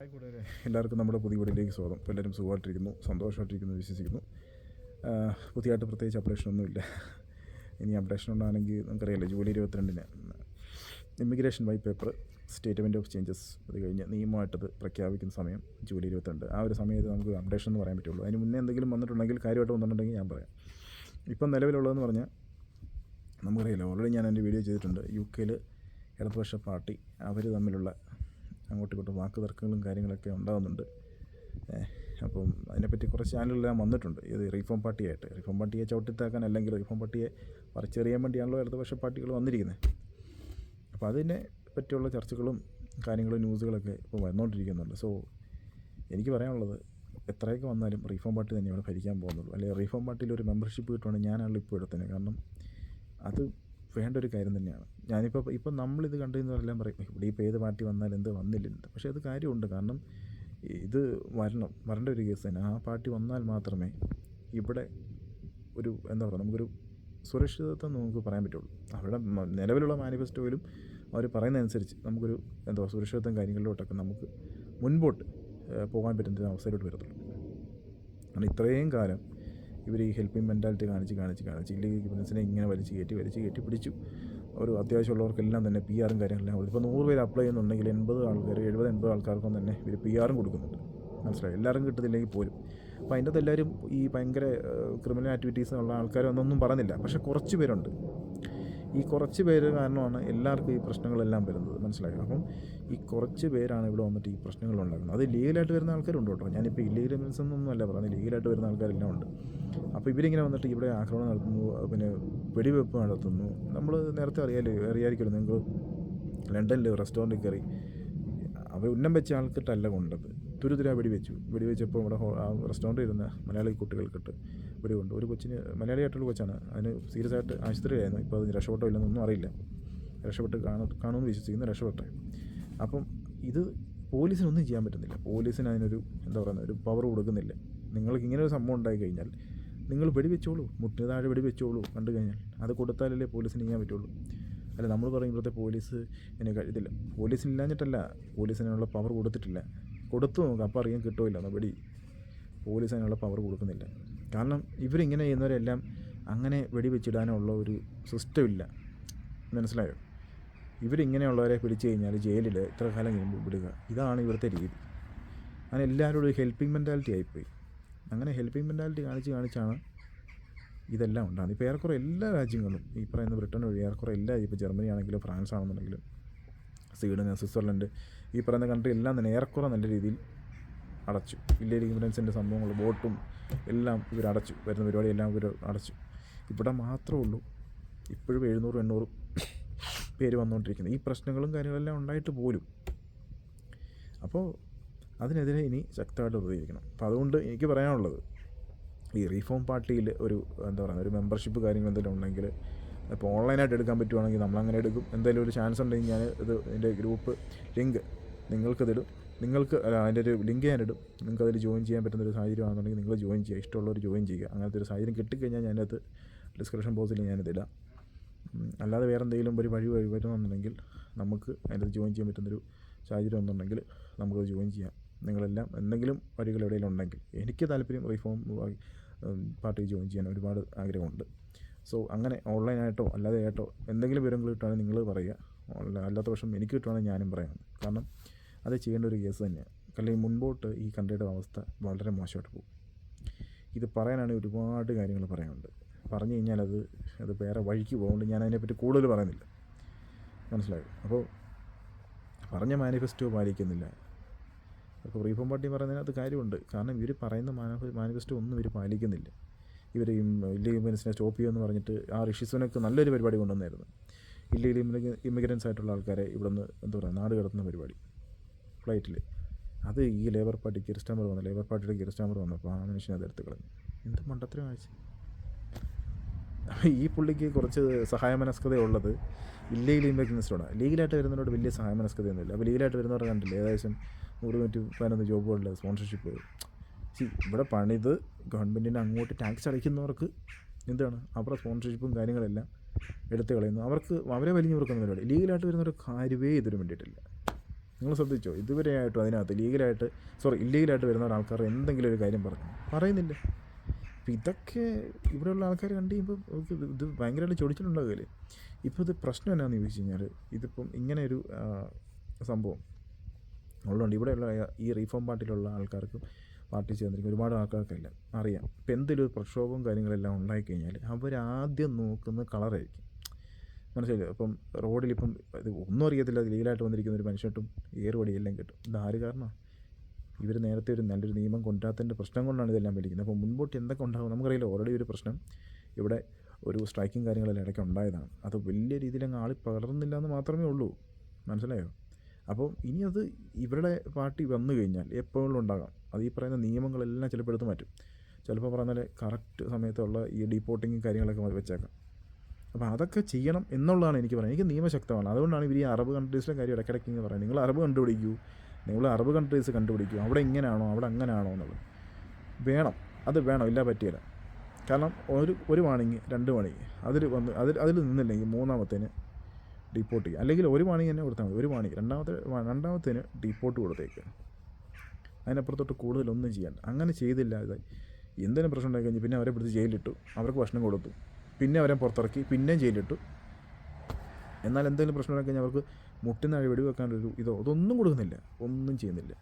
എല്ലാവർക്കും നമ്മുടെ പുതിയ വീഡിയോയിലേക്ക് സ്വാഗതം. ഇപ്പോൾ എല്ലാവരും സുഖമായിട്ടിരിക്കുന്നു സന്തോഷമായിട്ടിരിക്കുന്നു വിശ്വസിക്കുന്നു. പുതിയതായിട്ട് പ്രത്യേകിച്ച് അപ്ഡേഷൻ ഒന്നുമില്ല ഇനി അപ്ഡേഷൻ ഉണ്ടാണെങ്കിൽ നമുക്കറിയാമല്ലോ ജൂലൈ ഇരുപത്തിരണ്ടിന് immigration white paper statement of changes അത് കഴിഞ്ഞ് നിയമമായിട്ടത് പ്രഖ്യാപിക്കുന്ന സമയം ജൂലൈ ഇരുപത്തിരണ്ട്. ആ ഒരു സമയത്ത് നമുക്ക് അപ്ഡേഷൻ എന്ന് പറയാൻ പറ്റുള്ളൂ. അതിന് മുന്നേ എന്തെങ്കിലും വന്നിട്ടുണ്ടെങ്കിൽ കാര്യമായിട്ട് വന്നിട്ടുണ്ടെങ്കിൽ ഞാൻ പറയാം. ഇപ്പം നിലവിലുള്ളതെന്ന് പറഞ്ഞാൽ നമുക്കറിയാമല്ലോ ഓൾറെഡി ഞാൻ എന്റെ വീഡിയോ ചെയ്തിട്ടുണ്ട്. യു കെയിൽ ഇടതുപക്ഷ പാർട്ടി അവർ തമ്മിലുള്ള അങ്ങോട്ടും ഇങ്ങോട്ടും വാക്ക് തർക്കങ്ങളും കാര്യങ്ങളൊക്കെ ഉണ്ടാകുന്നുണ്ട് അപ്പം അതിനെപ്പറ്റി കുറച്ച് ചാനലുകളെല്ലാം വന്നിട്ടുണ്ട്. ഇത് റീഫോം പാർട്ടിയായിട്ട്. റീഫോം പാർട്ടിയെ ചവിട്ടിത്താക്കാൻ അല്ലെങ്കിൽ റീഫോം പാർട്ടിയെ പറിച്ചെറിയാൻ വേണ്ടിയാണല്ലോ ഇടതുപക്ഷ പാർട്ടികൾ വന്നിരിക്കുന്നത്. അപ്പോൾ അതിനെ പറ്റിയുള്ള ചർച്ചകളും കാര്യങ്ങളും ന്യൂസുകളൊക്കെ ഇപ്പോൾ വന്നുകൊണ്ടിരിക്കുന്നുണ്ട് സോ എനിക്ക് പറയാനുള്ളത് എത്രയൊക്കെ വന്നാലും റീഫോം പാർട്ടി തന്നെ ഇവിടെ ഭരിക്കാൻ പോകുന്നുള്ളൂ. അല്ലെങ്കിൽ റീഫോം പാർട്ടിയിൽ ഒരു മെമ്പർഷിപ്പ് കിട്ടുവാണെങ്കിൽ ഞാനാണല്ലോ ഇപ്പോൾ എടുത്തത് കാരണം അത് വേണ്ട ഒരു കാര്യം തന്നെയാണ്. ഞാനിപ്പോൾ ഇപ്പം നമ്മളിത് കണ്ടുകഴിഞ്ഞാലെല്ലാം പറയും ഇവിടെ ഇപ്പോൾ ഏത് പാർട്ടി വന്നാലും എന്ത് വന്നില്ലെന്ന്. പക്ഷേ അത് കാര്യമുണ്ട്. കാരണം ഇത് വരണം വരേണ്ട ഒരു കേസ് തന്നെ. ആ പാർട്ടി വന്നാൽ മാത്രമേ ഇവിടെ ഒരു എന്താ പറയുക നമുക്കൊരു സുരക്ഷിതത്വം നമുക്ക് പറയാൻ പറ്റുള്ളൂ. അവരുടെ നിലവിലുള്ള മാനിഫെസ്റ്റോയിലും അവർ പറയുന്നതനുസരിച്ച് നമുക്കൊരു എന്താ പറയുക സുരക്ഷിതത്വം കാര്യങ്ങളിലോട്ടൊക്കെ നമുക്ക് മുൻപോട്ട് പോകാൻ പറ്റുന്ന ഒരു അവസരമായിട്ട് വരത്തുള്ളൂ. കാരണം ഇത്രയും കാലം ഇവർ ഈ ഹെൽപ്പിംഗ് മെന്റാലിറ്റി കാണിച്ച് കാണിച്ച് കാണിച്ച് ഇല്ലെങ്കിൽ ബിസിനസ്സിനെ ഇങ്ങനെ വലിച്ച് കയറ്റി വലിച്ച് കയറ്റി പിടിച്ചു. ഒരു അത്യാവശ്യമുള്ളവർക്കെല്ലാം തന്നെ പി ആറും കാര്യങ്ങളെല്ലാം കൊടുത്തു. ഇപ്പോൾ നൂറ് പേര് അപ്ലൈ ചെയ്യുന്നുണ്ടെങ്കിൽ എൺപത് ആൾക്കാർ എഴുപത് എൺപത് ആൾക്കാർക്കും തന്നെ ഇവർ പി ആറും കൊടുക്കുന്നുണ്ട്. മനസ്സിലായി? എല്ലാവരും കിട്ടത്തില്ലെങ്കിൽ പോലും. അപ്പോൾ അതിന്റെ അകത്ത് എല്ലാവരും ഈ ഭയങ്കര ക്രിമിനൽ ആക്ടിവിറ്റീസ് ഉള്ള ആൾക്കാരൊന്നൊന്നും പറഞ്ഞില്ല. പക്ഷേ കുറച്ച് പേരുണ്ട്. ഈ കുറച്ച് പേര് കാരണമാണ് എല്ലാവർക്കും ഈ പ്രശ്നങ്ങളെല്ലാം വരുന്നത്. മനസ്സിലായോ? അപ്പം ഈ കുറച്ച് പേരാണ് ഇവിടെ വന്നിട്ട് ഈ പ്രശ്നങ്ങൾ ഉണ്ടാക്കുന്നത് അത് ലീഗലായിട്ട് വരുന്ന ആൾക്കാരുണ്ട് കേട്ടോ. ഞാനിപ്പോൾ ഇല്ലീഗൽ മീൻസ് ഒന്നും അല്ല പറയുന്നത് ലീഗലായിട്ട് വരുന്ന ആൾക്കാരെല്ലാം ഉണ്ട്. അപ്പോൾ ഇവരിങ്ങനെ വന്നിട്ട് ഇവിടെ ആക്രമണം നടത്തുന്നു പിന്നെ വെടിവെപ്പ് നടത്തുന്നു. നമ്മൾ നേരത്തെ അറിയാലോ അറിയാമായിരിക്കുമല്ലോ നിങ്ങൾ. ലണ്ടനിൽ റെസ്റ്റോറന്റിൽ കയറി. അവർ ഉന്നം വെച്ച ആൾക്കിട്ടല്ല കൊണ്ടത്. തുരുതുരാ വെടിവെച്ചു വെടിവെച്ചപ്പോൾ ഇവിടെ ആ റെസ്റ്റോറന്റിൽ ഇരുന്ന മലയാളി കുട്ടികൾക്കിട്ട് വെടികൊണ്ട്. ഒരു കൊച്ചിന് മലയാളിയായിട്ടുള്ള കൊച്ചാണ്. അതിന് സീരിയസ് ആയിട്ട് ആശുപത്രിയിലായിരുന്നു. ഇപ്പോൾ അതിന് രക്ഷപ്പെട്ടോ ഇല്ലെന്നൊന്നും അറിയില്ല. രക്ഷപ്പെട്ട് കാണു കാണുമെന്ന് വിശ്വസിക്കുന്നു. രക്ഷപ്പെട്ടെ. അപ്പം ഇത് പോലീസിനൊന്നും ചെയ്യാൻ പറ്റുന്നില്ല. പോലീസിന് അതിനൊരു എന്താ പറയുക ഒരു പവർ കൊടുക്കുന്നില്ല. നിങ്ങൾക്ക് ഇങ്ങനെ ഒരു സംഭവം ഉണ്ടായി കഴിഞ്ഞാൽ നിങ്ങൾ വെടിവെച്ചോളൂ. മുട്ടിന് താഴെ വെടിവെച്ചോളൂ. കണ്ടു കഴിഞ്ഞാൽ അത് കൊടുത്താലല്ലേ പോലീസിന് ചെയ്യാൻ പറ്റുള്ളൂ. അല്ല നമ്മൾ പറയുമ്പോഴത്തെ പോലീസ് എന്നെ കഴിയത്തില്ല പോലീസിനില്ലാഞ്ഞിട്ടല്ല. പോലീസിനുള്ള പവർ കൊടുത്തിട്ടില്ല. കൊടുത്തു നോക്കുക അപ്പോൾ അറിയാൻ കിട്ടുമില്ല. നടപടി പോലീസ് അതിനുള്ള പവർ കൊടുക്കുന്നില്ല. കാരണം ഇവരിങ്ങനെ ചെയ്യുന്നവരെല്ലാം അങ്ങനെ വെടിവെച്ചിടാനുള്ള ഒരു സിസ്റ്റം ഇല്ല. മനസ്സിലായോ? ഇവരിങ്ങനെയുള്ളവരെ പിടിച്ചു കഴിഞ്ഞാൽ ജയിലിൽ ഇത്ര കാലം കഴിയുമ്പോൾ വിടുക. ഇതാണ് ഇവിടുത്തെ രീതി. അങ്ങനെ എല്ലാവരോടും ഹെൽപ്പിംഗ് മെന്റാലിറ്റി ആയിപ്പോയി. അങ്ങനെ ഹെൽപ്പിംഗ് മെന്റാലിറ്റി കാണിച്ച് കാണിച്ചാണ് ഇതെല്ലാം ഉണ്ടാകുന്നത്. ഇപ്പോൾ ഏറെക്കുറെ എല്ലാ രാജ്യങ്ങളും ഈ പറയുന്ന ബ്രിട്ടൻ വഴി ഏറെക്കുറെ എല്ലാ ഇപ്പോൾ ജർമ്മനി ആണെങ്കിലും ഫ്രാൻസ് ആണെന്നുണ്ടെങ്കിലും സ്വീഡൻ സ്വിറ്റ്സർലൻഡ് ഈ പറയുന്ന കൺട്രി എല്ലാം തന്നെ ഏറെക്കുറെ നല്ല രീതിയിൽ അടച്ചു. വില്ലേജ് ഇമിഗ്രൻസിന്റെ സംഭവങ്ങൾ ബോട്ടും എല്ലാം ഇവർ അടച്ചു. വരുന്ന പരിപാടി എല്ലാം ഇവർ അടച്ചു. ഇവിടെ മാത്രമേ ഉള്ളൂ. ഇപ്പോഴും എഴുന്നൂറ് എണ്ണൂറ് പേര് വന്നുകൊണ്ടിരിക്കുന്നത് ഈ പ്രശ്നങ്ങളും കാര്യങ്ങളെല്ലാം ഉണ്ടായിട്ട് പോലും. അപ്പോൾ അതിനെതിരെ ഇനി ശക്തമായിട്ട് പ്രതികരിക്കണം. അപ്പോൾ അതുകൊണ്ട് എനിക്ക് പറയാനുള്ളത് ഈ റീഫോം പാർട്ടിയിൽ ഒരു എന്താ പറയുക ഒരു മെമ്പർഷിപ്പ് കാര്യങ്ങൾ എന്തെങ്കിലും ഉണ്ടെങ്കിൽ ഇപ്പോൾ ഓൺലൈനായിട്ട് എടുക്കാൻ പറ്റുവാണെങ്കിൽ നമ്മളങ്ങനെ എടുക്കും. എന്തെങ്കിലും ഒരു ചാൻസ് ഉണ്ടെങ്കിൽ ഞാൻ ഇത് എന്റെ ഗ്രൂപ്പ് ലിങ്ക് നിങ്ങൾക്കിതിടും നിങ്ങൾക്ക് അല്ല അതിന്റെ ഒരു ലിങ്ക് ഞാൻ ഇടും. നിങ്ങൾക്ക് അതിൽ ജോയിൻ ചെയ്യാൻ പറ്റുന്ന ഒരു സാഹചര്യമാണെന്നുണ്ടെങ്കിൽ നിങ്ങൾ ജോയിൻ ചെയ്യുക. ഇഷ്ടമുള്ളവർ ജോയിൻ ചെയ്യുക. അങ്ങനത്തെ ഒരു സാഹചര്യം കിട്ടിക്കഴിഞ്ഞാൽ ഞാനത് ഡിസ്ക്രിപ്ഷൻ ബോക്സിൽ ഞാനിതിടാം അല്ലാതെ വേറെ എന്തെങ്കിലും ഒരു വഴി വഴി വരുന്നുണ്ടെങ്കിൽ നമുക്ക് അതിനകത്ത് ജോയിൻ ചെയ്യാൻ പറ്റുന്നൊരു സാഹചര്യം ഒന്നുണ്ടെങ്കിൽ നമുക്ക് ജോയിൻ ചെയ്യാം. നിങ്ങളെല്ലാം എന്തെങ്കിലും വഴികൾ എവിടെയെങ്കിലും ഉണ്ടെങ്കിൽ എനിക്ക് താല്പര്യം റീഫോം പാർട്ടി ജോയിൻ ചെയ്യാൻ ഒരുപാട് ആഗ്രഹമുണ്ട്. സോ അങ്ങനെ ഓൺലൈനായിട്ടോ അല്ലാതെ ആയിട്ടോ എന്തെങ്കിലും വിവരങ്ങൾ കിട്ടുകയാണെങ്കിൽ നിങ്ങൾ പറയുക. അല്ലാത്ത പക്ഷം എനിക്ക് കിട്ടുകയാണെങ്കിൽ ഞാനും പറയാം. കാരണം അത് ചെയ്യേണ്ട ഒരു കേസ് തന്നെയാണ്. അല്ലെങ്കിൽ മുൻപോട്ട് ഈ കൺട്രിയുടെ അവസ്ഥ വളരെ മോശമായിട്ട് പോകും. ഇത് പറയാനാണെങ്കിൽ ഒരുപാട് കാര്യങ്ങൾ പറയാനുണ്ട്. പറഞ്ഞു കഴിഞ്ഞാൽ അത് അത് വേറെ വഴിക്ക് പോകുന്നുണ്ട് ഞാൻ അതിനെപ്പറ്റി കൂടുതൽ പറയുന്നില്ല. മനസ്സിലായോ? അപ്പോൾ പറഞ്ഞ മാനിഫെസ്റ്റോ പാലിക്കുന്നില്ല. അപ്പോൾ റീഫോം പാർട്ടി പറയുന്നതിനകത്ത് കാര്യമുണ്ട്. കാരണം ഇവർ പറയുന്ന മാനിഫെ മാനിഫെസ്റ്റോ ഒന്നും ഇവർ പാലിക്കുന്നില്ല. ഇവർ ഇല്ലി ഇമിഗ്രൻസിനെ സ്റ്റോപ്പ് ചെയ്യുമെന്ന് പറഞ്ഞിട്ട് ആ ഋഷിസുനക്ക് നല്ലൊരു പരിപാടി കൊണ്ടുവന്നായിരുന്നു. ഇല്ലീഗൽ ഇമിഗ്ര ഇമിഗ്രൻസ് ആയിട്ടുള്ള ആൾക്കാരെ ഇവിടെ നിന്ന് എന്താ പറയുക നാട് കടത്തുന്ന പരിപാടി ഫ്ലൈറ്റിൽ. അത് ഈ ലേബർ പാർട്ടി കിറിസ്റ്റാമർ വന്നു ലേബർ പാർട്ടിയുടെ കിറിസ്റ്റാമർ വന്നപ്പോൾ ആ മനുഷ്യനെ അത് എടുത്ത് കളഞ്ഞു. എന്ത് മണ്ടത്തരം കാണിച്ചു ഈ പുള്ളിക്ക് കുറച്ച് സഹായമനസ്കതയുള്ളത് ഇല്ലീഗൽ ഇമിഗ്രൻസിനോടാണ് ലീഗലായിട്ട് വരുന്നതിനോട് വലിയ സഹായമനസ്കതയൊന്നുമില്ല. അപ്പോൾ ലീഗലായിട്ട് വരുന്നവർ കണ്ടില്ല? ഏകദേശം നൂറ് നൂറ്റി പതിനൊന്ന് ജോബുകളുടെ സ്പോൺസർഷിപ്പ്. ഇവിടെ പണിത് ഗവൺമെന്റിന് അങ്ങോട്ട് ടാക്സ് അടയ്ക്കുന്നവർക്ക് എന്താണ്? അവരുടെ സ്പോൺസർഷിപ്പും കാര്യങ്ങളെല്ലാം എടുത്തു കളയുന്നു. അവർക്ക് അവരെ വലിഞ്ഞു കൊടുക്കുന്ന പരിപാടി. ലീഗലായിട്ട് വരുന്നൊരു കാര്യമേ ഇതിന് വേണ്ടിയിട്ടില്ല. നിങ്ങൾ ശ്രദ്ധിച്ചോ? ഇതുവരെയായിട്ടും അതിനകത്ത് ലീഗലായിട്ട് സോറി ഇല്ലീഗലായിട്ട് വരുന്ന ആൾക്കാർ എന്തെങ്കിലും ഒരു കാര്യം പറഞ്ഞു. പറയുന്നില്ല. അപ്പം ഇതൊക്കെ ഇവിടെയുള്ള ആൾക്കാർ കണ്ടു കഴിയുമ്പോൾ ഇത് ഭയങ്കരമായിട്ട് ചൊടിച്ചിട്ടുണ്ടാകില്ലേ ഇപ്പോൾ ഇത് പ്രശ്നം എന്നാന്ന് ചോദിച്ചു കഴിഞ്ഞാൽ ഇതിപ്പം ഇങ്ങനെ ഒരു സംഭവം ഉള്ളതുകൊണ്ട് ഇവിടെയുള്ള ഈ റീഫോം പാർട്ടിയിലുള്ള ആൾക്കാർക്കും പാർട്ടി ചേർന്നിരിക്കും ഒരുപാട് ആൾക്കാർക്കില്ല അറിയാം. ഇപ്പം എന്തെങ്കിലും ഒരു പ്രക്ഷോഭവും കാര്യങ്ങളെല്ലാം ഉണ്ടായിക്കഴിഞ്ഞാൽ അവരാദ്യം നോക്കുന്ന കളറായിരിക്കും. മനസ്സിലായില്ലേ? അപ്പം റോഡിലിപ്പം ഇത് ഒന്നും അറിയത്തില്ല. ലീലായിട്ട് വന്നിരിക്കുന്ന ഒരു മനുഷ്യട്ടും ഏറുപടി എല്ലാം കിട്ടും. ഇതാര് കാരണം ഇവർ നേരത്തെ ഒരു നല്ലൊരു നിയമം കൊണ്ടുവരാത്തതിന്റെ പ്രശ്നം കൊണ്ടാണ് ഇതെല്ലാം വലിക്കുന്നത് അപ്പോൾ മുൻപോട്ട് എന്തൊക്കെ ഉണ്ടാകും നമുക്കറിയില്ല. ഓൾറെഡി ഒരു പ്രശ്നം. ഇവിടെ ഒരു സ്ട്രൈക്കിങ് കാര്യങ്ങളെല്ലാം ഇടയ്ക്ക് ഉണ്ടായതാണ്. അത് വലിയ രീതിയിൽ അങ്ങ് ആളി പകർന്നില്ല എന്ന് മാത്രമേ ഉള്ളൂ. മനസ്സിലായോ? അപ്പോൾ ഇനി അത് ഇവരുടെ പാർട്ടി വന്നു കഴിഞ്ഞാൽ എപ്പോഴും ഉണ്ടാകാം. അത് ഈ പറയുന്ന നിയമങ്ങളെല്ലാം ചിലപ്പോൾ എടുത്ത് മാറ്റും. ചിലപ്പോൾ പറഞ്ഞാൽ കറക്റ്റ് സമയത്തുള്ള ഈ ഡീപ്പോട്ടിങ്ങും കാര്യങ്ങളൊക്കെ വെച്ചേക്കാം. അപ്പോൾ അതൊക്കെ ചെയ്യണം എന്നുള്ളതാണ് എനിക്ക് പറയുന്നത്. എനിക്ക് നിയമശക്തമാണ് അതുകൊണ്ടാണ് ഇവർ ഈ അറബ് കൺട്രീസിലെ കാര്യം ഇടയ്ക്കിടയ്ക്ക് ഇങ്ങനെ പറയുന്നത്. നിങ്ങൾ അറബ് കണ്ടുപിടിക്കൂ. നിങ്ങൾ അറബ് കൺട്രീസ് കണ്ടുപിടിക്കൂ. അവിടെ ഇങ്ങനെയാണോ അവിടെ അങ്ങനെയാണോ എന്നുള്ളത്. വേണം. അത് വേണം. ഇല്ല പറ്റിയില്ല കാരണം ഒരു ഒരു വാണിങ് രണ്ട് വാണിങ്. അതിൽ വന്ന് അതിൽ അതിൽ നിന്നില്ലെങ്കിൽ മൂന്നാമത്തേന് ഡിപ്പോർട്ട് ചെയ്യുക. അല്ലെങ്കിൽ ഒരു മണി തന്നെ കൊടുത്താൽ മതി. ഒരു മണി രണ്ടാമത്തെ രണ്ടാമത്തേന് ഡീപ്പോട്ട് കൊടുത്തേക്കുക അതിനപ്പുറത്തോട്ട് കൂടുതലൊന്നും ചെയ്യണ്ട. അങ്ങനെ ചെയ്തില്ല ഇത് എന്തെങ്കിലും പ്രശ്നം ഉണ്ടായി പിന്നെ അവരെ പിടിച്ച് ജയിലിട്ടു അവർക്ക് ഭക്ഷണം കൊടുത്തു. പിന്നെ അവരെ പുറത്തിറക്കി. പിന്നെയും ജയിലിട്ടു എന്നാൽ എന്തെങ്കിലും പ്രശ്നം ഉണ്ടായി കഴിഞ്ഞാൽ അവർക്ക് മുട്ടിനാഴി വെടിവെക്കാനൊരു ഇതോ അതൊന്നും കൊടുക്കുന്നില്ല. ഒന്നും ചെയ്യുന്നില്ല.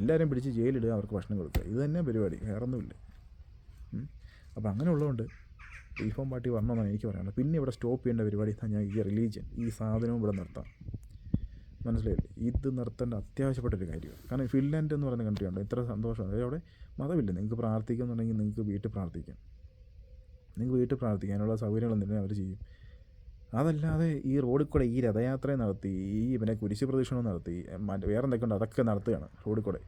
എല്ലാവരെയും പിടിച്ച് ജയിലിടുക അവർക്ക് ഭക്ഷണം കൊടുക്കുക. ഇത് തന്നെ പരിപാടി. വേറൊന്നുമില്ല. അപ്പോൾ അങ്ങനെ ഉള്ളതുകൊണ്ട് റീഫോം പാർട്ടി വരണമെന്നാണ് എനിക്ക് പറയാനുള്ളത്. പിന്നെ ഇവിടെ സ്റ്റോപ്പ് ചെയ്യേണ്ട പരിപാടി ഞാൻ ഈ റിലീജിയൻ ഈ സാധനവും ഇവിടെ നിർത്താം. മനസ്സിലായില്ലേ? ഇത് നിർത്തേണ്ട അത്യാവശ്യപ്പെട്ടൊരു കാര്യമാണ്. കാരണം ഫിൻലാൻഡ് എന്ന് പറയുന്ന കൺട്രി ഉണ്ട് ഇത്ര സന്തോഷമാണ് അതായത് അവിടെ മതമില്ല. നിങ്ങൾക്ക് പ്രാർത്ഥിക്കുന്നുണ്ടെങ്കിൽ നിങ്ങൾക്ക് വീട്ടിൽ പ്രാർത്ഥിക്കാം. നിങ്ങൾക്ക് വീട്ടിൽ പ്രാർത്ഥിക്കാനുള്ള സൗകര്യങ്ങളൊന്നും അവർ ചെയ്യും? അതല്ലാതെ ഈ റോഡിൽ കൂടെ ഈ രഥയാത്ര നടത്തി ഈ പിന്നെ കുരിശ് പ്രദക്ഷിണം നടത്തി വേറെ എന്തൊക്കെ ഉണ്ട്? അതൊക്കെ നടത്തുകയാണ് റോഡിൽ കൂടെ.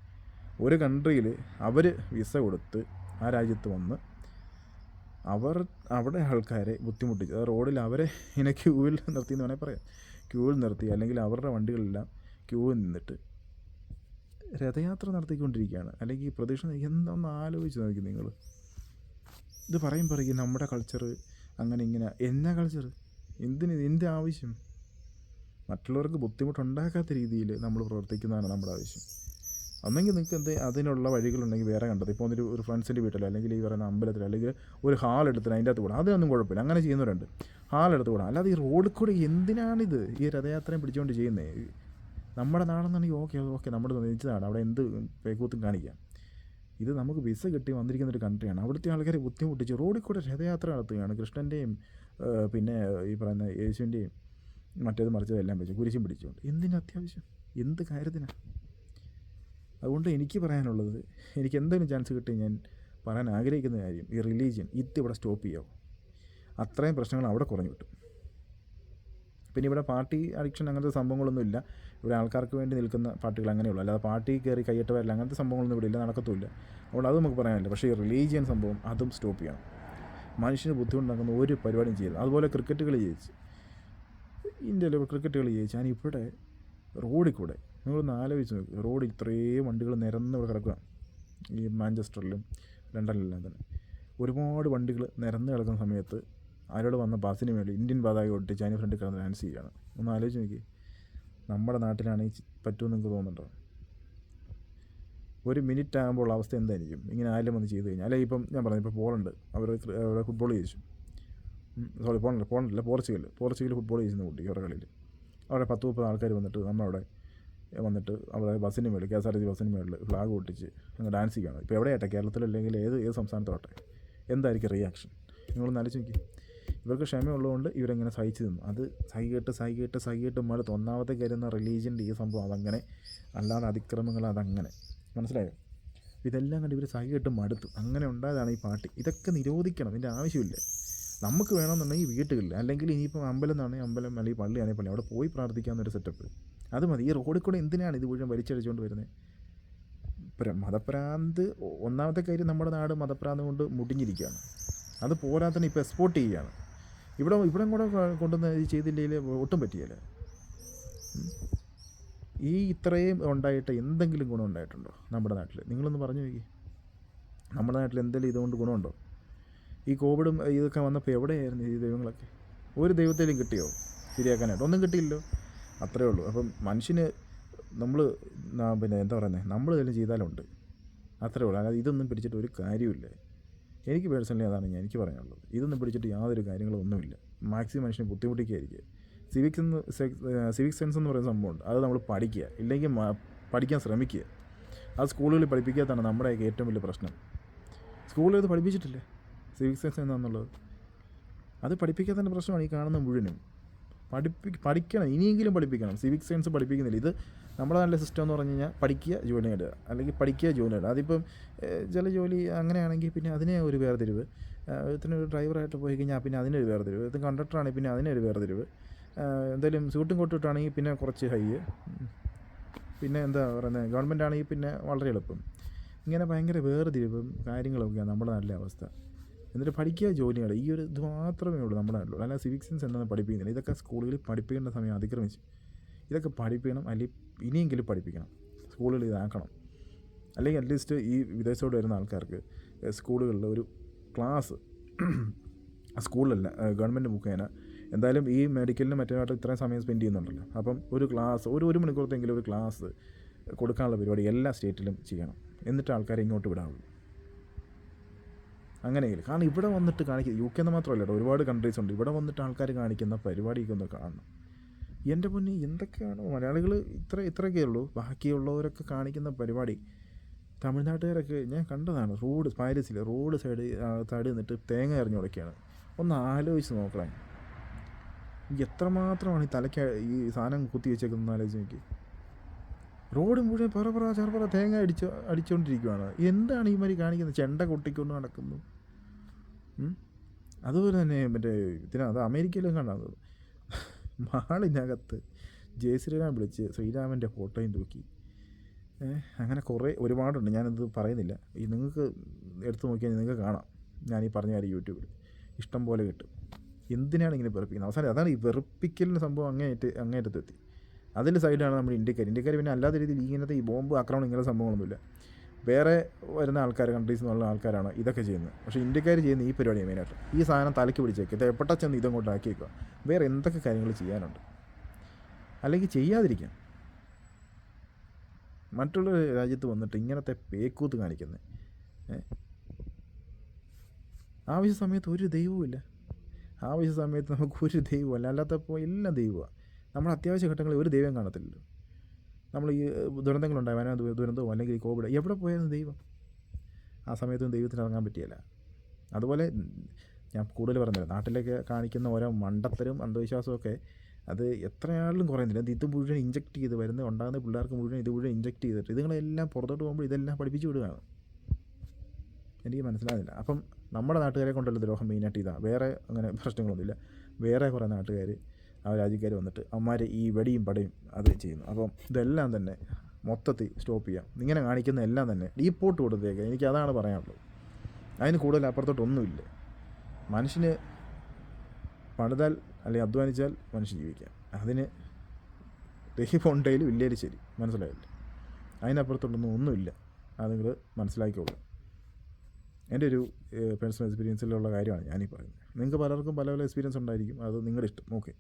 ഒരു കൺട്രിയിൽ അവർ വിസ കൊടുത്ത് ആ രാജ്യത്ത് വന്ന് അവർ അവിടെ ആൾക്കാരെ ബുദ്ധിമുട്ടിച്ചു റോഡിൽ അവരെ ഇങ്ങനെ ക്യൂവിൽ നിർത്തി എന്ന് വേണമെങ്കിൽ പറയാം. ക്യൂവിൽ നിർത്തി അല്ലെങ്കിൽ അവരുടെ വണ്ടികളെല്ലാം ക്യൂവിൽ നിന്നിട്ട് രഥയാത്ര നടത്തിക്കൊണ്ടിരിക്കുകയാണ്. അല്ലെങ്കിൽ ഈ പ്രദക്ഷിണം എന്താണെന്ന് ആലോചിച്ച് നോക്കി നിങ്ങൾ. ഇത് പറയും പറയും നമ്മുടെ കൾച്ചർ അങ്ങനെ ഇങ്ങനെ. എന്നാ കൾച്ചർ എന്തിന് എന്ത് ആവശ്യം? മറ്റുള്ളവർക്ക് ബുദ്ധിമുട്ടുണ്ടാക്കാത്ത രീതിയിൽ നമ്മൾ പ്രവർത്തിക്കുന്നതാണ് നമ്മുടെ ആവശ്യം. ഒന്നെങ്കിൽ നിങ്ങൾക്ക് എന്ത് അതിനുള്ള വഴികളുണ്ടെങ്കിൽ വേറെ കണ്ടത്. ഇപ്പോൾ ഒരു ഒരു ഫ്രണ്ട്സിന്റെ വീട്ടിലോ അല്ലെങ്കിൽ ഈ പറയുന്ന അമ്പലത്തിലോ അല്ലെങ്കിൽ ഒരു ഹാൾ എടുത്തിട്ട് അതിന്റെ അകത്ത് കൂടാം അതൊന്നും കുഴപ്പമില്ല. അങ്ങനെ ചെയ്യുന്നവരുണ്ട്. ഹാൾ എടുത്ത് കൂടാം. അല്ലാതെ ഈ റോഡിൽ കൂടെ എന്തിനാണിത് ഈ രഥയാത്രയും പിടിച്ചുകൊണ്ട് ചെയ്യുന്നത് നമ്മുടെ നാടെന്നാണെങ്കിൽ ഓക്കെ ഓക്കെ നമ്മുടെ നിശ്ചിത നാട്. അവിടെ എന്ത് പേക്കൂത്തും കാണിക്കാം. ഇത് നമുക്ക് വിസ കിട്ടി വന്നിരിക്കുന്ന ഒരു കൺട്രിയാണ്. അവിടുത്തെ ആൾക്കാരെ ബുദ്ധിമുട്ടിച്ച് റോഡിൽ കൂടെ രഥയാത്ര നടത്തുകയാണ്. കൃഷ്ണന്റെയും പിന്നെ ഈ പറയുന്ന യേശുവിന്റെയും മറ്റേത് മറിച്ചതെല്ലാം വെച്ച് കുരിശും പിടിച്ചുകൊണ്ട്. എന്തിനാ അത്യാവശ്യം? എന്ത് കാര്യത്തിനാണ് അതുകൊണ്ട് എനിക്ക് പറയാനുള്ളത് എനിക്ക് എന്തെങ്കിലും ചാൻസ് കിട്ടി ഞാൻ പറയാൻ ആഗ്രഹിക്കുന്ന കാര്യം ഈ റിലീജിയൻ ഇത് ഇവിടെ സ്റ്റോപ്പ് ചെയ്യാവും. അത്രയും പ്രശ്നങ്ങൾ അവിടെ കുറഞ്ഞു കിട്ടും. പിന്നെ ഇവിടെ പാർട്ടി അഡിക്ഷൻ അങ്ങനത്തെ സംഭവങ്ങളൊന്നും ഇല്ല. ഇവിടെ ആൾക്കാർക്ക് വേണ്ടി നിൽക്കുന്ന പാർട്ടികൾ അങ്ങനെയുള്ളൂ അല്ലാതെ പാർട്ടി കയറി കയ്യിട്ട് വരില്ല അങ്ങനത്തെ സംഭവങ്ങളൊന്നും ഇവിടെ ഇല്ല നടക്കത്തുമില്ല. അതുകൊണ്ട് അത് നമുക്ക് പറയാനില്ല. പക്ഷേ ഈ റിലീജിയൻ സംഭവം അതും സ്റ്റോപ്പ് ചെയ്യണം. മനുഷ്യന് ബുദ്ധിമുട്ടുണ്ടാക്കുന്ന ഒരു പരിപാടിയും ചെയ്യരുത്. അതുപോലെ ക്രിക്കറ്റ് കളി ജയിച്ച് ഇന്ത്യയിൽ ക്രിക്കറ്റ് കളി ജയിച്ച് ഞാൻ ഇവിടെ റോഡിൽ കൂടെ നിങ്ങളൊന്ന് ആലോചിച്ച് നോക്ക്. റോഡ് ഇത്രയും വണ്ടികൾ നിരന്ന് ഇവിടെ കിടക്കുക. ഈ മാഞ്ചസ്റ്ററിലും ലണ്ടനിലെല്ലാം തന്നെ. ഒരുപാട് വണ്ടികൾ നിരന്ന് കിടക്കുന്ന സമയത്ത് ആരോട് വന്ന ബസ്സിന് വേണ്ടി ഇന്ത്യൻ പതാക ഒട്ടി ചൈനീസ് ഫ്രണ്ട് കിടന്ന് ഡാൻസ് ചെയ്യുകയാണ്. ഒന്ന് ആലോചിച്ച് നോക്കി. നമ്മുടെ നാട്ടിലാണെങ്കിൽ പറ്റുമെന്ന് നിങ്ങൾക്ക് തോന്നുന്നുണ്ടോ? ഒരു മിനിറ്റ് ആകുമ്പോൾ അവസ്ഥ എന്തായിരിക്കും? ഇങ്ങനെ ആരെങ്കിലും വന്ന് ചെയ്ത് കഴിഞ്ഞാൽ? അല്ലെങ്കിൽ ഇപ്പം ഞാൻ പറഞ്ഞു ഇപ്പോൾ പോളുണ്ട്. അവർ അവിടെ ഫുട്ബോൾ ജയിച്ചു സോറി പോളണ്ട് പോളണ്ടല്ല പോർച്ചുഗൽ. പോർച്ചുഗൽ ഫുട്ബോൾ ചെയ്യുന്ന കുട്ടി അവരുടെ കളിയിൽ. അവിടെ പത്ത് മുപ്പത് ആൾക്കാർ വന്നിട്ട് നമ്മളവിടെ വന്നിട്ട് അവിടെ ബസ്സിന് മേളിൽ K S R T C ബസ്സിന് മേളിൽ ഫ്ലാഗ് ഓട്ടിച്ച് അങ്ങ് ഡാൻസ് ചെയ്യുകയാണ്. ഇപ്പോൾ എവിടെയാട്ടെ? കേരളത്തിലല്ലെങ്കിൽ ഏത് ഏത് സംസ്ഥാനത്തോട്ടെ എന്തായിരിക്കും റിയാക്ഷൻ നിങ്ങളൊന്ന് ആലോചിച്ച് നോക്കി. ഇവർക്ക് ക്ഷമയുള്ളതുകൊണ്ട് ഇവരെങ്ങനെ സഹിച്ചു നിന്നു. അത് സഹികെട്ട് സഹികെട്ട് സഹികെട്ട് മടുത്ത് ഒന്നാമത്തെ കരുന്ന റിലീജിയന്റെ ഈ സംഭവം. അതങ്ങനെ അല്ലാതെ അതിക്രമങ്ങൾ അതങ്ങനെ. മനസ്സിലായോ? ഇതെല്ലാം കണ്ട് ഇവർ സഹികെട്ട് മടുത്തു. അങ്ങനെ ഉണ്ടായതാണ് ഈ പാട്ട്. ഇതൊക്കെ നിരോധിക്കണം. ഇതിന്റെ ആവശ്യമില്ല. നമുക്ക് വേണമെന്നുണ്ടെങ്കിൽ വീട്ടുകളിൽ അല്ലെങ്കിൽ ഇനിയിപ്പോൾ അമ്പലം എന്നാണെങ്കിൽ അമ്പലം അല്ലെങ്കിൽ പള്ളിയാണെങ്കിൽ പള്ളി. അവിടെ പോയി പ്രാർത്ഥിക്കാവുന്നൊരു സെറ്റപ്പ് അത് മതി. ഈ റോഡിൽ കൂടെ എന്തിനാണ് ഇത് മുഴുവൻ വലിച്ചടിച്ചുകൊണ്ട് വരുന്നത്? പ്ര- മതപ്രാന്ത് ഒന്നാമത്തെ കാര്യം നമ്മുടെ നാട് മതപ്രാന്ത് കൊണ്ട് മുടിഞ്ഞിരിക്കുകയാണ്. അത് പോരാത്തന്നെ ഇപ്പോൾ എക്സ്പോർട്ട് ചെയ്യുകയാണ്. ഇവിടെ ഇവിടെ കൂടെ കൊണ്ടുവന്ന് ഇത് ചെയ്തില്ലെങ്കിൽ ഒട്ടും പറ്റിയല്ല ഈ ഇത്രയും ഉണ്ടായിട്ട് എന്തെങ്കിലും ഗുണം ഉണ്ടായിട്ടുണ്ടോ നമ്മുടെ നാട്ടിൽ നിങ്ങളൊന്ന് പറഞ്ഞു നോക്കി. നമ്മുടെ നാട്ടിൽ എന്തെങ്കിലും ഇതുകൊണ്ട് ഗുണമുണ്ടോ? ഈ കോവിഡും ഇതൊക്കെ വന്നപ്പോൾ എവിടെയായിരുന്നു ഈ ദൈവങ്ങളൊക്കെ? ഒരു ദൈവത്തേലും കിട്ടിയോ? ശരിയാക്കാനായിട്ട്? ഒന്നും കിട്ടിയില്ലല്ലോ. അത്രേ ഉള്ളൂ. അപ്പം മനുഷ്യന് നമ്മൾ പിന്നെ എന്താ പറയുന്നത് നമ്മൾ ഇതെല്ലാം ചെയ്താലുണ്ട്. അത്രയേ ഉള്ളൂ. അല്ലാതെ ഇതൊന്നും പിടിച്ചിട്ട് ഒരു കാര്യമില്ല എനിക്ക് പേഴ്സണലി അതാണ് ഞാൻ എനിക്ക് പറയാനുള്ളത്. ഇതൊന്നും പിടിച്ചിട്ട് യാതൊരു കാര്യങ്ങളും ഒന്നുമില്ല. മാക്സിമം മനുഷ്യനെ ബുദ്ധിമുട്ടിക്കുകയായിരിക്കുക സിവിക്സ് എന്ന് സിവിക് സെൻസ് എന്ന് പറയുന്ന സംഭവമുണ്ട്. അത് നമ്മൾ പഠിക്കുക. ഇല്ലെങ്കിൽ പഠിക്കാൻ ശ്രമിക്കുക. അത് സ്കൂളുകളിൽ പഠിപ്പിക്കാത്തതാണ് നമ്മുടെ ഏറ്റവും വലിയ പ്രശ്നം. സ്കൂളിൽ ഇത് പഠിപ്പിച്ചിട്ടില്ലേ? സിവിക് സെൻസ് എന്താണെന്നുള്ളത് അത് പഠിപ്പിക്കാത്തതിന്റെ പ്രശ്നമാണ് ഈ കാണുന്ന മുഴുവനും. പഠിപ്പി പഠിക്കണം ഇനിയെങ്കിലും പഠിപ്പിക്കണം. സിവിക് സയൻസ് പഠിപ്പിക്കുന്നില്ല. ഇത് നമ്മുടെ നല്ല സിസ്റ്റം എന്ന് പറഞ്ഞു കഴിഞ്ഞാൽ പഠിക്കുക ജോലി നേടുക. അല്ലെങ്കിൽ പഠിക്കുക ജോലി നേടുക. അതിപ്പം ചില ജോലി അങ്ങനെയാണെങ്കിൽ പിന്നെ അതിനെ ഒരു വേർതിരിവ്. ഇതിന് ഒരു ഡ്രൈവറായിട്ട് പോയി കഴിഞ്ഞാൽ പിന്നെ അതിനൊരു വേർതിരിവ്. ഇത് കണ്ടക്ടറാണെങ്കിൽ പിന്നെ അതിനൊരു വേർതിരിവ്. എന്തായാലും സൂട്ടും കൊട്ടിട്ടാണെങ്കിൽ പിന്നെ കുറച്ച് ഹൈ പിന്നെ എന്താ പറയുന്നത് ഗവൺമെന്റ് ആണെങ്കിൽ പിന്നെ വളരെ എളുപ്പം. ഇങ്ങനെ ഭയങ്കര വേർതിരിവും കാര്യങ്ങളൊക്കെയാണ് നമ്മുടെ നല്ല അവസ്ഥ. എന്നിട്ട് പഠിക്കുക ജോലികൾ. ഈ ഒരു ഇത് മാത്രമേ ഉള്ളൂ നമ്മുടെ നാട്ടിലുള്ളൂ അല്ലാതെ സിവിക് സെൻസ് എന്താണെന്ന് പഠിപ്പിക്കുന്നില്ല. ഇതൊക്കെ സ്കൂളുകളിൽ പഠിപ്പിക്കേണ്ട സമയം അതിക്രമിച്ചു. ഇതൊക്കെ പഠിപ്പിക്കണം അല്ലെങ്കിൽ ഇനിയെങ്കിലും പഠിപ്പിക്കണം. സ്കൂളുകളിൽ ഇതാക്കണം. അല്ലെങ്കിൽ അറ്റ്ലീസ്റ്റ് ഈ വിദേശത്തോട് വരുന്ന ആൾക്കാർക്ക് സ്കൂളുകളിൽ ഒരു ക്ലാസ് സ്കൂളിലല്ല ഗവൺമെന്റ് മുഖേന എന്തായാലും ഈ മെഡിക്കലിന് മറ്റേതായിട്ട് ഇത്രയും സമയം സ്പെൻഡ് ചെയ്യുന്നുണ്ടല്ലോ. അപ്പം ഒരു ക്ലാസ് ഒരു ഒരു മണിക്കൂറത്തെങ്കിലും ഒരു ക്ലാസ് കൊടുക്കാനുള്ള പരിപാടി എല്ലാ സ്റ്റേറ്റിലും ചെയ്യണം. എന്നിട്ട് ആൾക്കാരെ ഇങ്ങോട്ട് വിടാവുള്ളൂ. അങ്ങനെയെങ്കിലും കാരണം ഇവിടെ വന്നിട്ട് കാണിക്കുന്നത് യു കെ എന്ന് മാത്രമല്ല ഒരുപാട് കൺട്രീസ് ഉണ്ട്. ഇവിടെ വന്നിട്ട് ആൾക്കാർ കാണിക്കുന്ന പരിപാടിയൊക്കെ ഒന്ന് കാണണം. എന്റെ മുന്നിൽ എന്തൊക്കെയാണ് മലയാളികൾ ഇത്ര ഇത്രയൊക്കെ ഉള്ളൂ. ബാക്കിയുള്ളവരൊക്കെ കാണിക്കുന്ന പരിപാടി. തമിഴ്നാട്ടുകാരൊക്കെ ഞാൻ കണ്ടതാണ് റോഡ് പാരീസിൽ റോഡ് സൈഡ് തടി നിന്നിട്ട് തേങ്ങ എറിഞ്ഞു കൊടുക്കുകയാണ് ഒന്ന് ആലോചിച്ച് നോക്കണേ. എത്രമാത്രമാണ് ഈ തലയ്ക്ക് ഈ സാധനം കുത്തി വെച്ചേക്കുന്നത് ആലോചിച്ച് നോക്കി. റോഡ് മുഴുവൻ പറ പറ തേങ്ങ അടിച്ച് അടിച്ചുകൊണ്ടിരിക്കുകയാണ് എന്താണ് ഈ മാതിരി കാണിക്കുന്നത്? ചെണ്ട കൊട്ടിക്കൊണ്ട് നടക്കുന്നു? അതുപോലെ തന്നെ മറ്റേ ഇതിനാ അത് അമേരിക്കയിലും കണ്ടത് മാളിനകത്ത് ജയ ശ്രീരാം വിളിച്ച് ശ്രീരാമന്റെ ഫോട്ടോയും തൂക്കി. അങ്ങനെ കുറേ ഒരുപാടുണ്ട്. ഞാനത് പറയുന്നില്ല. ഈ നിങ്ങൾക്ക് എടുത്തു നോക്കിയാൽ നിങ്ങൾക്ക് കാണാം. ഞാൻ ഈ പറഞ്ഞ കാര്യം യൂട്യൂബിൽ ഇഷ്ടം പോലെ കിട്ടും. എന്തിനാണ് ഇങ്ങനെ വെറുപ്പിക്കുന്നത്? അവസാനം അതാണ് ഈ വെറുപ്പിക്കലിന് സംഭവം അങ്ങേയറ്റ് അങ്ങേറ്റത്തെത്തി അതിന്റെ സൈഡിലാണ് നമ്മുടെ ഇന്ത്യക്കാർ ഇന്ത്യക്കാർ പിന്നെ അല്ലാത്ത രീതിയിൽ ഇങ്ങനത്തെ ഈ ബോംബ് ആക്രമണം ഇങ്ങനത്തെ സംഭവങ്ങളൊന്നുമില്ല. വേറെ വരുന്ന ആൾക്കാർ കൺട്രീസ് നിന്നുള്ള ആൾക്കാരാണ് ഇതൊക്കെ ചെയ്യുന്നത്. പക്ഷേ ഇന്ത്യക്കാർ ചെയ്യുന്ന ഈ പരിപാടിയാണ് മെയിനായിട്ട് ഈ സാധനം തലയ്ക്ക് പിടിച്ചേക്കുക ഇത് എപ്പോട്ടാ ചെന്ന് ഇതങ്ങോട്ട് ആക്കിയേക്കുക വേറെ എന്തൊക്കെ കാര്യങ്ങൾ ചെയ്യാനുണ്ട്? അല്ലെങ്കിൽ ചെയ്യാതിരിക്കാം. മറ്റുള്ള രാജ്യത്ത് വന്നിട്ട് ഇങ്ങനത്തെ പേക്കൂത്ത് കാണിക്കുന്നത് ആവശ്യ സമയത്ത് ഒരു ദൈവവുമില്ല ആവശ്യ സമയത്ത് നമുക്ക് ഒരു ദൈവമല്ല അല്ലാത്തപ്പോൾ എല്ലാം ദൈവമാണ് നമ്മുടെ അത്യാവശ്യ ഘട്ടങ്ങളിൽ ഒരു ദൈവം കാണത്തില്ലല്ലോ. നമ്മൾ ഈ ദുരന്തങ്ങളുണ്ടായി വന ദുരന്തവും അല്ലെങ്കിൽ ഈ കോവിഡ് എവിടെ പോയാലും ദൈവം ആ സമയത്തും ദൈവത്തിന് ഇറങ്ങാൻ പറ്റിയല്ല. അതുപോലെ ഞാൻ കൂടുതൽ പറഞ്ഞില്ല നാട്ടിലേക്ക് കാണിക്കുന്ന ഓരോ മണ്ടത്തരും അന്ധവിശ്വാസമൊക്കെ അത് എത്രയാളും കുറയുന്നില്ല. ഇത് മുഴുവൻ ഇഞ്ചക്ട് ചെയ്ത് വരുന്ന ഉണ്ടാകുന്ന പിള്ളേർക്ക് മുഴുവൻ ഇത് മുഴുവൻ ഇഞ്ചക്ട് ചെയ്തിട്ട് ഇതുങ്ങളെല്ലാം പുറത്തോട്ട് പോകുമ്പോൾ ഇതെല്ലാം പഠിപ്പിച്ചു വിടുകയാണ്. എനിക്ക് മനസ്സിലാകുന്നില്ല. അപ്പം നമ്മുടെ നാട്ടുകാരെ കൊണ്ടുള്ള ദ്രോഹം മെയിനായിട്ട് ഇതാണ് വേറെ അങ്ങനെ പ്രശ്നങ്ങളൊന്നുമില്ല. വേറെ കുറേ നാട്ടുകാർ ആ രാജ്യക്കാർ വന്നിട്ട് അവന്മാർ ഈ വെടിയും പടയും അത് ചെയ്യുന്നു. അപ്പം ഇതെല്ലാം തന്നെ മൊത്തത്തിൽ സ്റ്റോപ്പ് ചെയ്യാം. ഇങ്ങനെ കാണിക്കുന്ന എല്ലാം തന്നെ ഡീപ്പോട്ട് കൊടുത്തേക്ക്. എനിക്ക് അതാണ് പറയാനുള്ളത്. അതിന് കൂടുതൽ അപ്പുറത്തോട്ടൊന്നുമില്ല. മനുഷ്യന് പണിതാൽ അല്ലെങ്കിൽ അധ്വാനിച്ചാൽ മനുഷ്യൻ ജീവിക്കാം. അതിന് ദഹിപ്പുണ്ടെങ്കിലും ഇല്ലേലും ശരി. മനസ്സിലായില്ല? അതിനപ്പുറത്തോട്ടൊന്നും ഒന്നുമില്ല. അത് നിങ്ങൾ മനസ്സിലാക്കിക്കോളൂ. എന്റെ ഒരു പേഴ്സണൽ എക്സ്പീരിയൻസിലുള്ള കാര്യമാണ് ഞാനീ പറയുന്നത്. നിങ്ങൾക്ക് പലർക്കും പല പല എക്സ്പീരിയൻസ് ഉണ്ടായിരിക്കും. അത് നിങ്ങളുടെ ഇഷ്ടം. ഓക്കെ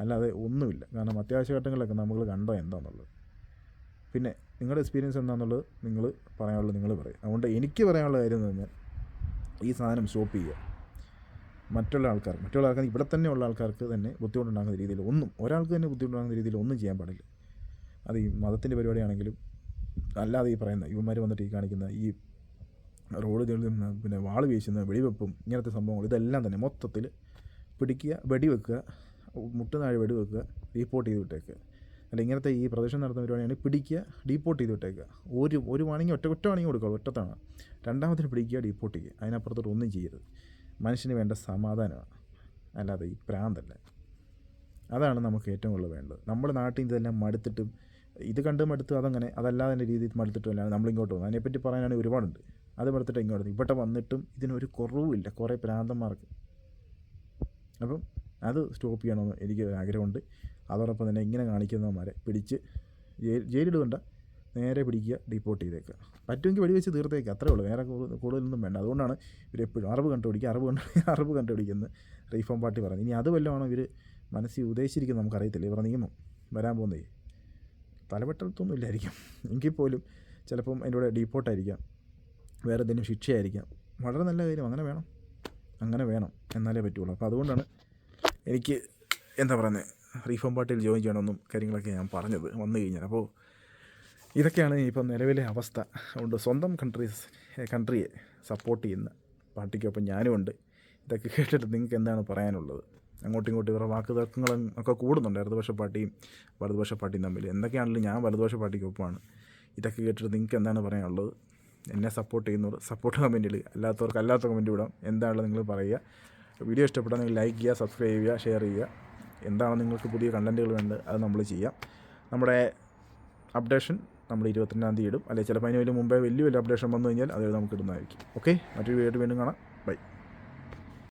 അല്ലാതെ ഒന്നുമില്ല. കാരണം അത്യാവശ്യ ഘട്ടങ്ങളിലൊക്കെ നമ്മൾ കണ്ടോ എന്താണെന്നുള്ളത് പിന്നെ നിങ്ങളുടെ എക്സ്പീരിയൻസ് എന്താണെന്നുള്ളത് നിങ്ങൾ പറയാനുള്ളത് നിങ്ങൾ പറയും. അതുകൊണ്ട് എനിക്ക് പറയാനുള്ള കാര്യം എന്ന് പറഞ്ഞാൽ ഈ സാധനം ഷോപ്പ് ചെയ്യുക. മറ്റുള്ള ആൾക്കാർ മറ്റുള്ള ആൾക്കാർ ഇവിടെ തന്നെ ഉള്ള ആൾക്കാർക്ക് തന്നെ ബുദ്ധിമുട്ടുണ്ടാകുന്ന രീതിയിൽ ഒന്നും ഒരാൾക്ക് തന്നെ ബുദ്ധിമുട്ടുണ്ടാകുന്ന രീതിയിൽ ഒന്നും ചെയ്യാൻ പാടില്ല. അത് ഈ മതത്തിന്റെ പരിപാടിയാണെങ്കിലും അല്ലാതെ ഈ പറയുന്ന ഇവന്മാർ വന്നിട്ട് ഈ കാണിക്കുന്ന ഈ റോഡ് തെളിയുന്ന പിന്നെ വാൾ വീശുന്ന വെടിവെപ്പും ഇങ്ങനത്തെ സംഭവങ്ങൾ ഇതെല്ലാം തന്നെ മൊത്തത്തിൽ പിടിക്കുക വെടിവെക്കുക മുട്ടുനാഴ് വെടിവെക്കുക ഡീപ്പോർട്ട് ചെയ്ത് വിട്ടേക്കുക അല്ലെങ്കിൽ ഇങ്ങനത്തെ ഈ പ്രദേശം നടത്തുന്ന പരിപാടിയാണ് പിടിക്കുക ഡീപ്പോർട്ട് ചെയ്ത് വിട്ടേക്കുക ഒരു ഒരു വാണിങ്ങി ഒറ്റ ഒറ്റ വാണിങ്ങി കൊടുക്കുക ഒറ്റത്താണ് രണ്ടാമത്തിന് പിടിക്കുക ഡീപ്പോർട്ട് ചെയ്യുക. അതിനപ്പുറത്തോട്ട് ഒന്നും ചെയ്യരുത്. മനുഷ്യന് വേണ്ട സമാധാനമാണ്. അല്ലാതെ ഈ പ്രാന്തല്ല. അതാണ് നമുക്ക് ഏറ്റവും കൂടുതൽ വേണ്ടത്. നമ്മുടെ നാട്ടിൽ ഇതെല്ലാം മടുത്തിട്ടും ഇത് കണ്ട് മടുത്തു അതങ്ങനെ അതല്ലാതെ തന്നെ രീതിയിൽ മടുത്തിട്ടും അല്ലാതെ നമ്മളിങ്ങോട്ട് വന്നു. അതിനെപ്പറ്റി പറയാനാണെങ്കിൽ ഒരുപാടുണ്ട്. അത് മടുത്തിട്ട് ഇങ്ങോട്ട്. ഇവിടെ വന്നിട്ടും ഇതിനൊരു കുറവുമില്ല. കുറേ പ്രാന്തന്മാർക്ക്. അപ്പം അത് സ്റ്റോപ്പ് ചെയ്യണമെന്ന് എനിക്ക് ആഗ്രഹമുണ്ട് അതോടൊപ്പം തന്നെ ഇങ്ങനെ കാണിക്കുന്നവന്മാരെ പിടിച്ച് ജയിൽ ജയിലിടുകണ്ട. നേരെ പിടിക്കുക ഡിപ്പോർട്ട് ചെയ്തേക്കുക. പറ്റുമെങ്കിൽ വെടിവെച്ച് തീർത്തേക്കുക അത്രേ ഉള്ളൂ. വേറെ കൂടു- കൂടുതലൊന്നും വേണ്ട. അതുകൊണ്ടാണ് ഇവർ എപ്പോഴും അറിവ് കണ്ടുപിടിക്കുക. അറിവ് കണ്ട് അറിവ് കണ്ടുപിടിക്കുന്നത് റീഫോം പാർട്ടി പറയുന്നത് ഇനി അത് വല്ലതാണോ ഇവർ മനസ്സിൽ ഉദ്ദേശിച്ചിരിക്കുന്നത് നമുക്കറിയത്തില്ല. ഇവരുടെ നിയമം വരാൻ പോകുന്നേ. തലവെട്ടത്തൊന്നും ഇല്ലായിരിക്കും. എങ്കിൽ പോലും ചിലപ്പം അതിന്റെ കൂടെ ഡീപ്പോർട്ടായിരിക്കാം വേറെ എന്തെങ്കിലും ശിക്ഷയായിരിക്കാം. വളരെ നല്ല കാര്യം. അങ്ങനെ വേണം. അങ്ങനെ വേണം. എന്നാലേ പറ്റുള്ളൂ. അപ്പോൾ അതുകൊണ്ടാണ് എനിക്ക് എന്താ പറയുന്നത് റീഫോം പാർട്ടിയിൽ ജോയിൻ ചെയ്യണമെന്നും കാര്യങ്ങളൊക്കെ ഞാൻ പറഞ്ഞത് വന്നു കഴിഞ്ഞാൽ. അപ്പോൾ ഇതൊക്കെയാണ് ഇപ്പം നിലവിലെ അവസ്ഥ. അതുകൊണ്ട് സ്വന്തം കൺട്രീസ് കൺട്രിയെ സപ്പോർട്ട് ചെയ്യുന്ന പാർട്ടിക്കൊപ്പം ഞാനും ഉണ്ട്. ഇതൊക്കെ കേട്ടിട്ട് നിങ്ങൾക്ക് എന്താണ് പറയാനുള്ളത്? അങ്ങോട്ടും ഇങ്ങോട്ടും ഇവരുടെ വാക്ക് തർക്കങ്ങളും ഒക്കെ കൂടുന്നുണ്ട് ഇടതുപക്ഷ പാർട്ടിയും വലതുപക്ഷ പാർട്ടിയും തമ്മിൽ. എന്തൊക്കെയാണെങ്കിലും ഞാൻ വലതുപക്ഷ പാർട്ടിക്കൊപ്പമാണ്. ഇതൊക്കെ കേട്ടിട്ട് നിങ്ങൾക്ക് എന്താണ് പറയാനുള്ളത്? എന്നെ സപ്പോർട്ട് ചെയ്യുന്നവർ സപ്പോർട്ട് കമന്റിൽ അല്ലാത്തവർക്ക് അല്ലാത്ത കമന്റ് വിടാം എന്താണുള്ളത് നിങ്ങൾ പറയുക. വീഡിയോ ഇഷ്ടപ്പെട്ടാൽ ലൈക്ക് ചെയ്യുക സബ്സ്ക്രൈബ് ചെയ്യുക ഷെയർ ചെയ്യുക. എന്താണ് നിങ്ങൾക്ക് പുതിയ കണ്ടന്റുകൾ വേണ്ടത് അത് നമ്മൾ ചെയ്യാം. നമ്മുടെ അപ്ഡേഷൻ നമ്മൾ ഇരുപത്തിരണ്ടാം തീയതി ഇടും അല്ലെങ്കിൽ ചിലപ്പോൾ അതിന് വലിയ മുമ്പേ വലിയ വലിയ അപ്ഡേഷൻ വന്നു കഴിഞ്ഞാൽ അത് നമുക്ക് ഇടുന്നതായിരിക്കും. ഓക്കെ? മറ്റൊരു വീഡിയോ വീണ്ടും കാണാം. ബൈ.